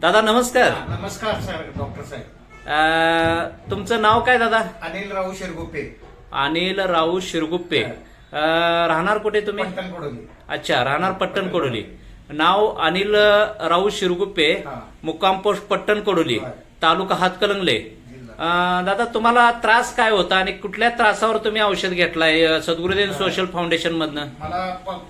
दादा नमस्कार. नमस्कार सर डॉक्टर साहेब. तुमचं नाव काय दादा? अनिल राव शिरगुप्पे. अनिल राऊ शिरगुप्पे. राहणार कुठे तुम्ही? कडोली. अच्छा राहणार पट्टण कोडोली. नाव अनिल राऊ शिरगुप्पे. मुक्काम पोस्ट पट्टण कोडोली. तालुका हातकलंगले. दादा तुम्हाला त्रास काय होता आणि कुठल्या त्रासावर तुम्ही औषध घेतलाय? सद्गुरुदेव सोशल फाउंडेशन मधनं मला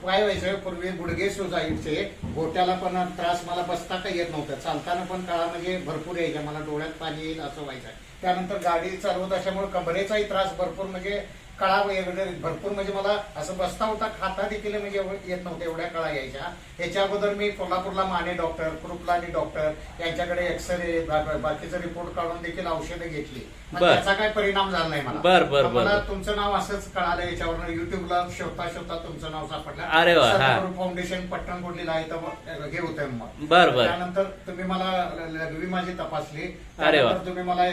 पाय व्हायचं पूर्वी गुडघे सुजायचे. गोट्याला पण त्रास मला बसता काही येत नव्हता. चालताना पण काळा म्हणजे भरपूर यायचा. मला डोळ्यात पाणी येईल असं व्हायचं. त्यानंतर गाडी चालवत असल्यामुळे कमरेचाही त्रास भरपूर म्हणजे कळा वगैरे भरपूर म्हणजे मला असं बसता होता खाता देखील म्हणजे येत नव्हतं एवढ्या कळा यायच्या याच्या अगोदर मी कोल्हापूरला माने डॉक्टर कृपलानी डॉक्टर यांच्याकडे एक्सरे बाकीचं रिपोर्ट काढून देखील औषधं घेतली. त्याचा काही परिणाम झाला नाही मला बर, बर, पण मला बर. तुमचं नाव असंच कळालं याच्यावर युट्यूबला शोधता शोधता तुमचं नाव सापडलं फाउंडेशन पट्टण कोडलीला आहे तर हे होतंय मग बर, बर. त्यानंतर तुम्ही मला लघवी माझी तपासली अरे. त्यानंतर तुम्ही मला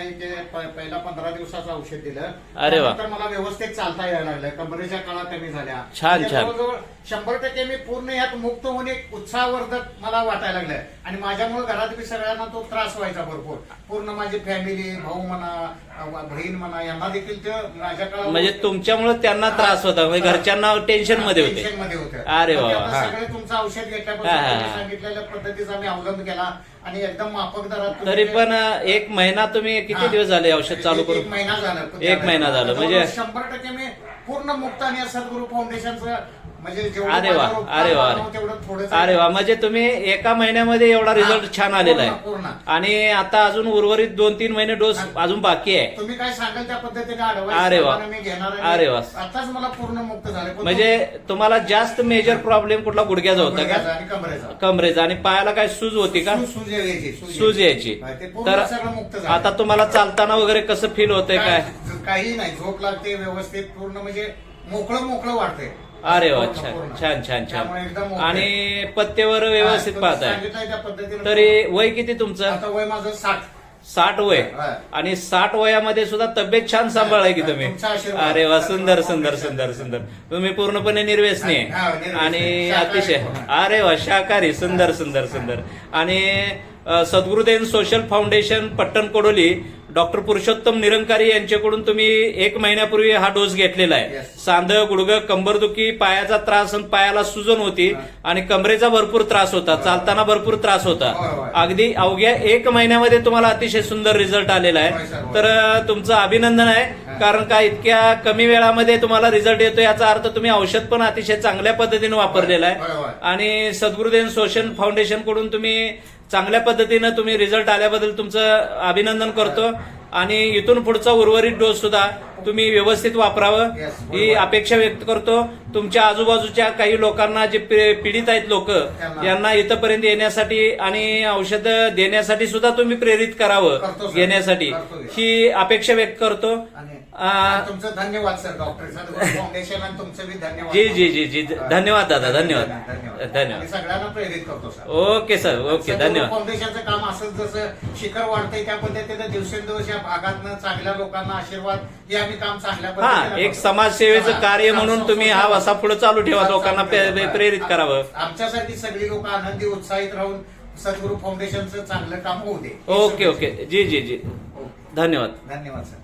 पहिला पंधरा दिवसाचं औषध दिलं. त्यानंतर मला व्यवस्थित चालता यायला लागलं कमरेच्या काळा कमी झाल्या. छान, म्हणजे छान. शंभर टक्के मी पूर्ण यात मुक्त होऊन एक उत्साहवर्धक मला वाटायला लागलं आणि माझ्यामुळे घरात बी सगळ्यांना तो त्रास व्हायचा भरपूर. पूर्ण माझी फॅमिली भाऊ म्हणा बहीण म्हणा यांना देखील ते माझ्या काळात म्हणजे तुमच्यामुळे त्यांना त्रास होता. म्हणजे घरच्यांना टेन्शनमध्ये होते. टेन्शनमध्ये होते. अरे वा, हा. सगळे तुमचं औषध घेतल्यापासून सांगितलेल्या पद्धतीचा मी अवलंब केला. आणि एकदम माफक दरात तरी पण एक महिना तुम्ही किती. दिवस झाले औषध चालू एक- एक महिना झाला. एक महिना झाला, म्हणजे- शंभर टक्के मी पूर्ण मुक्त आणि सद्गुरू फाउंडेशनचं अरे वा, अरे वा. थोडंच अरे वा. म्हणजे तुम्ही एका महिन्यामध्ये एवढा रिझल्ट छान आलेला आहे. आणि आता अजून उर्वरित दोन तीन महिने डोस अजून बाकी आहे. तुम्ही काय सांगाल त्या पद्धतीने अरे वा. अरे वा. आताच मला पूर्ण मुक्त झाले. म्हणजे तुम्हाला जास्त मेजर प्रॉब्लेम कुठला? गुडघ्याचा होता का? कमरेचा. आणि पायाला काय सूज होती का? सूज- यायची तर. आता तुम्हाला चालताना वगैरे कसं फील होतंय काय? काय- काही नाही. झोप लागते व्यवस्थित. पूर्ण म्हणजे मोकळं मोकळं वाटतंय. अरे वा छान. छान छान छान. आणि पत्तेवर व्यवस्थित पाहताय तरी वय किती तुमचं वय माझं साठ साठ वय. आणि साठ वयामध्ये सुद्धा तब्येत छान सांभाळाय की तुम्ही. अरे वा सुंदर सुंदर सुंदर सुंदर तुम्ही पूर्णपणे निर्व्यसनी आहे. आणि अतिशय. अरे वा शाकाहारी सुंदर सुंदर सुंदर आणि अ, Sadgurudev Social Foundation Pattan Kodoli doctor Purushottam Nirankari यांच्याकडून तुम्ही एक महिन्यापूर्वी हा डोस घेतलेला आहे Yes. सांध गुडघं कंबरदुखी पायाचा त्रास पायाला सुजन होती आणि कमरेचा भरपूर त्रास होता चालताना भरपूर त्रास होता. अगदी अवघ्या एक महिन्यामध्ये तुम्हाला अतिशय सुंदर रिझल्ट आलेला आहे. तर तुमचं अभिनंदन आहे कारण का इतक्या कमी वेळामध्ये तुम्हाला रिझल्ट येतो याचा अर्थ तुम्ही औषध पण अतिशय चांगल्या पद्धतीने वापरलेलं. आहे आणि सद्गुरुदेव सोशल फाउंडेशनकडून तुम्ही चांगल्या पद्धतीनं तुम्ही रिझल्ट आल्याबद्दल तुमचं अभिनंदन करतो आणि इथून पुढचा उर्वरित डोस सुद्धा तुम्ही व्यवस्थित वापरावं ही. अपेक्षा व्यक्त करतो तुमच्या आजूबाजूच्या काही लोकांना जे पीडित आहेत लोक यांना इथपर्यंत येण्यासाठी आणि औषध देण्यासाठी सुद्धा तुम्ही प्रेरित करावं. घेण्यासाठी. ही अपेक्षा व्यक्त करतो तुमचं धन्यवाद सर डॉक्टर सद्गुरू फाउंडेशन आणि तुमचं बी धन्यवाद. जी जी जी जी. धन्यवाद दादा. धन्यवाद. धन्यवाद सगळ्यांना प्रेरित करतो सर ओके सर ओके. धन्यवाद. फाउंडेशनचं काम असंच जसं शिखर वाढतंय त्या पद्धतीने दिवसेंदिवस या भागातनं चांगल्या लोकांना आशीर्वाद हे आम्ही काम चांगल्या हा एक. समाजसेवेचं कार्य म्हणून तुम्ही हा वसा पुढे चालू ठेवा लोकांना. प्रेरित करावं. आमच्यासाठी सगळी लोक आनंदी उत्साहित राहून सद्गुरू फाउंडेशनचं चांगलं काम होऊ दे. Okay okay. जी जी जी. धन्यवाद. धन्यवाद सर